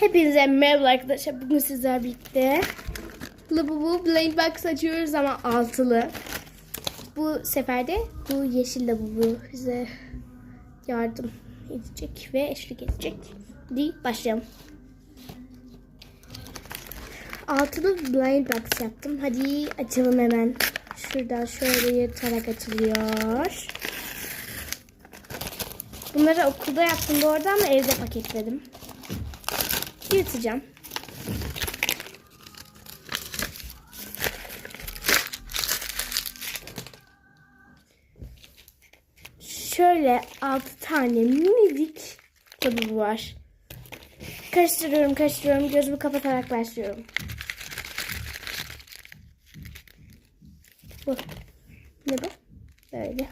Hepinize merhaba arkadaşlar. Bugün sizlerle birlikte Labubu Blind Box açıyoruz ama altılı. Bu sefer de bu yeşil Labubu bize yardım edecek ve eşlik edecek. Hadi başlayalım. Altılı Blind Box yaptım. Hadi açalım hemen. Şuradan şöyle yırtarak açılıyor. Bunları okulda yaptım bu arada ama evde paketledim. Yırtacağım. Şöyle 6 tane minicik tabi var. Karıştırıyorum, karıştırıyorum. Gözümü kapatarak başlıyorum. Bu. Ne bu? Böyle.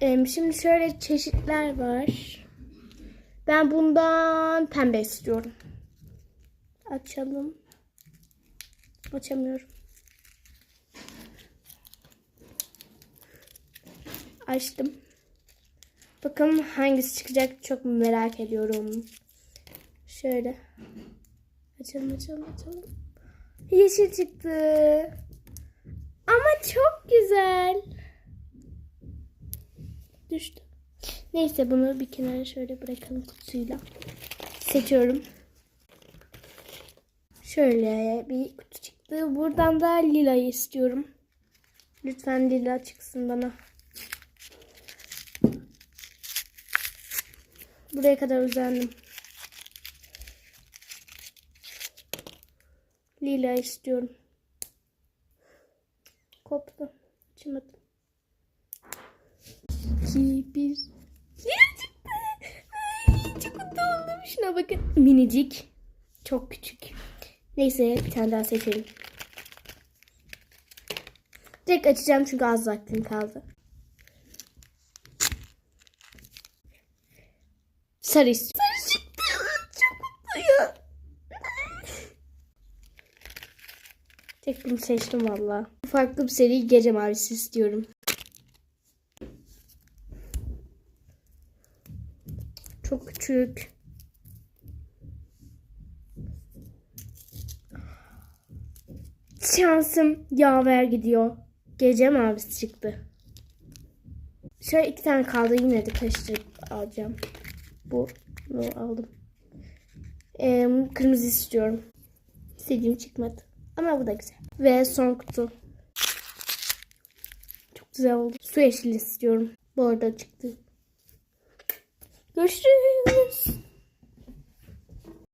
Ee, şimdi şöyle çeşitler var. Ben bundan pembe istiyorum. Açalım. Açamıyorum. Açtım. Bakalım hangisi çıkacak çok merak ediyorum. Şöyle. Açalım açalım açalım. Yeşil çıktı. Ama çok güzel. Düştü. Neyse bunu bir kenara şöyle bırakalım kutusuyla. Seçiyorum. Şöyle bir kutu çıktı. Buradan da lilayı istiyorum. Lütfen lila çıksın bana. Buraya kadar uzandım. Lila istiyorum. Koptu. Açamadım. 2, 1. Şuna bakın. Minicik. Çok küçük. Neyse bir tane daha seçelim. Direkt açacağım çünkü az vaktim kaldı. Sarı. Sarı çıktı. Çok mutluyum. Tek bunu seçtim valla. Farklı bir seri gece mavisi istiyorum. Çok küçük. Şansım yaver gidiyor. Gece mavisi çıktı. Şöyle iki tane kaldı yine de karıştırıp alacağım. Bu bunu aldım. Ee, kırmızı istiyorum. İstediğim çıkmadı. Ama bu da güzel. Ve son kutu. Çok güzel oldu. Su yeşili istiyorum. Bu arada çıktı. Görüşürüz.